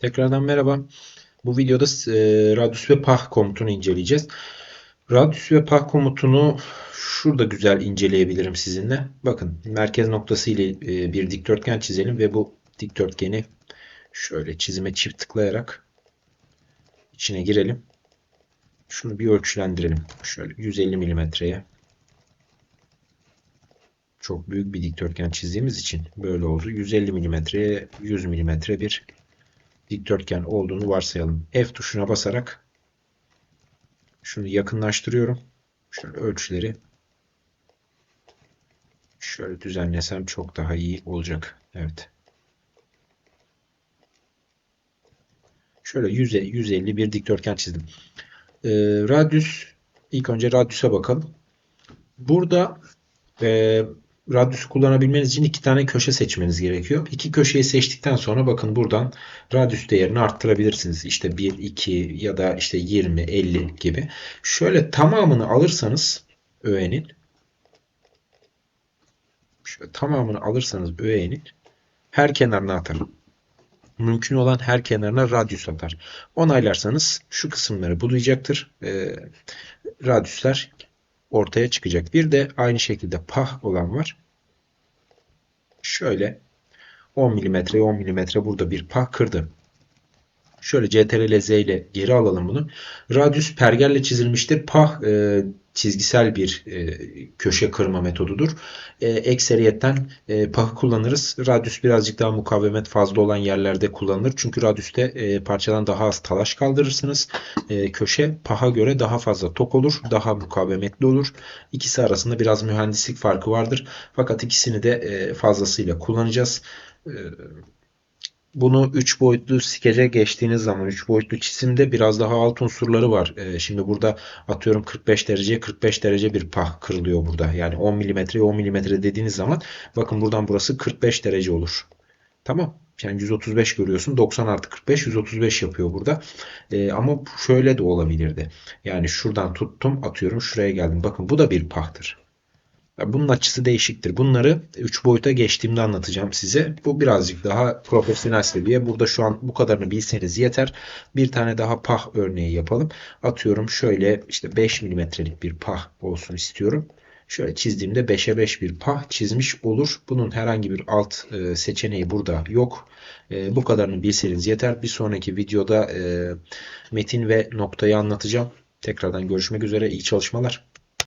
Tekrardan merhaba. Bu videoda e, Radius ve Pah komutunu inceleyeceğiz. Radius ve Pah komutunu şurada güzel inceleyebilirim sizinle. Bakın merkez noktası ile e, bir dikdörtgen çizelim ve bu dikdörtgeni şöyle çizime çift tıklayarak içine girelim. Şunu bir ölçülendirelim. Şöyle 150 milimetreye. Çok büyük bir dikdörtgen çizdiğimiz için böyle oldu. 150 milimetreye 100 milimetre bir dikdörtgen olduğunu varsayalım. F tuşuna basarak şunu yakınlaştırıyorum. Şöyle ölçüleri şöyle düzenlesem çok daha iyi olacak. Evet. Şöyle 100, 150 bir dikdörtgen çizdim. Ee, radyüs ilk önce radyüse bakalım. Burada e, radyüsü kullanabilmeniz için iki tane köşe seçmeniz gerekiyor. İki köşeyi seçtikten sonra bakın buradan radyüs değerini arttırabilirsiniz. İşte 1, 2 ya da işte 20, 50 gibi. Şöyle tamamını alırsanız öğenin şöyle tamamını alırsanız öğenin her kenarına atar. Mümkün olan her kenarına radyüs atar. Onaylarsanız şu kısımları bulayacaktır. E, radyüsler ortaya çıkacak. Bir de aynı şekilde pah olan var. Şöyle 10 mm 10 mm burada bir pah kırdı. Şöyle CTRL Z ile geri alalım bunu. Radyüs pergelle çizilmiştir. Pah e, çizgisel bir e, köşe kırma metodudur. E, ekseriyetten e, pahı kullanırız. Radyüs birazcık daha mukavemet fazla olan yerlerde kullanılır. Çünkü radyüste e, parçadan daha az talaş kaldırırsınız. E, köşe paha göre daha fazla tok olur. Daha mukavemetli olur. İkisi arasında biraz mühendislik farkı vardır. Fakat ikisini de e, fazlasıyla kullanacağız. E, bunu 3 boyutlu skece geçtiğiniz zaman 3 boyutlu çizimde biraz daha alt unsurları var. Ee, şimdi burada atıyorum 45 dereceye 45 derece bir pah kırılıyor burada. Yani 10 milimetreye 10 milimetre dediğiniz zaman bakın buradan burası 45 derece olur. Tamam. Yani 135 görüyorsun. 90 artı 45 135 yapıyor burada. Ee, ama şöyle de olabilirdi. Yani şuradan tuttum atıyorum şuraya geldim. Bakın bu da bir pahtır. Bunun açısı değişiktir. Bunları 3 boyuta geçtiğimde anlatacağım size. Bu birazcık daha profesyonel seviye. Burada şu an bu kadarını bilseniz yeter. Bir tane daha pah örneği yapalım. Atıyorum şöyle işte 5 milimetrelik bir pah olsun istiyorum. Şöyle çizdiğimde 5'e 5 bir pah çizmiş olur. Bunun herhangi bir alt e, seçeneği burada yok. E, bu kadarını bilseniz yeter. Bir sonraki videoda e, metin ve noktayı anlatacağım. Tekrardan görüşmek üzere. İyi çalışmalar.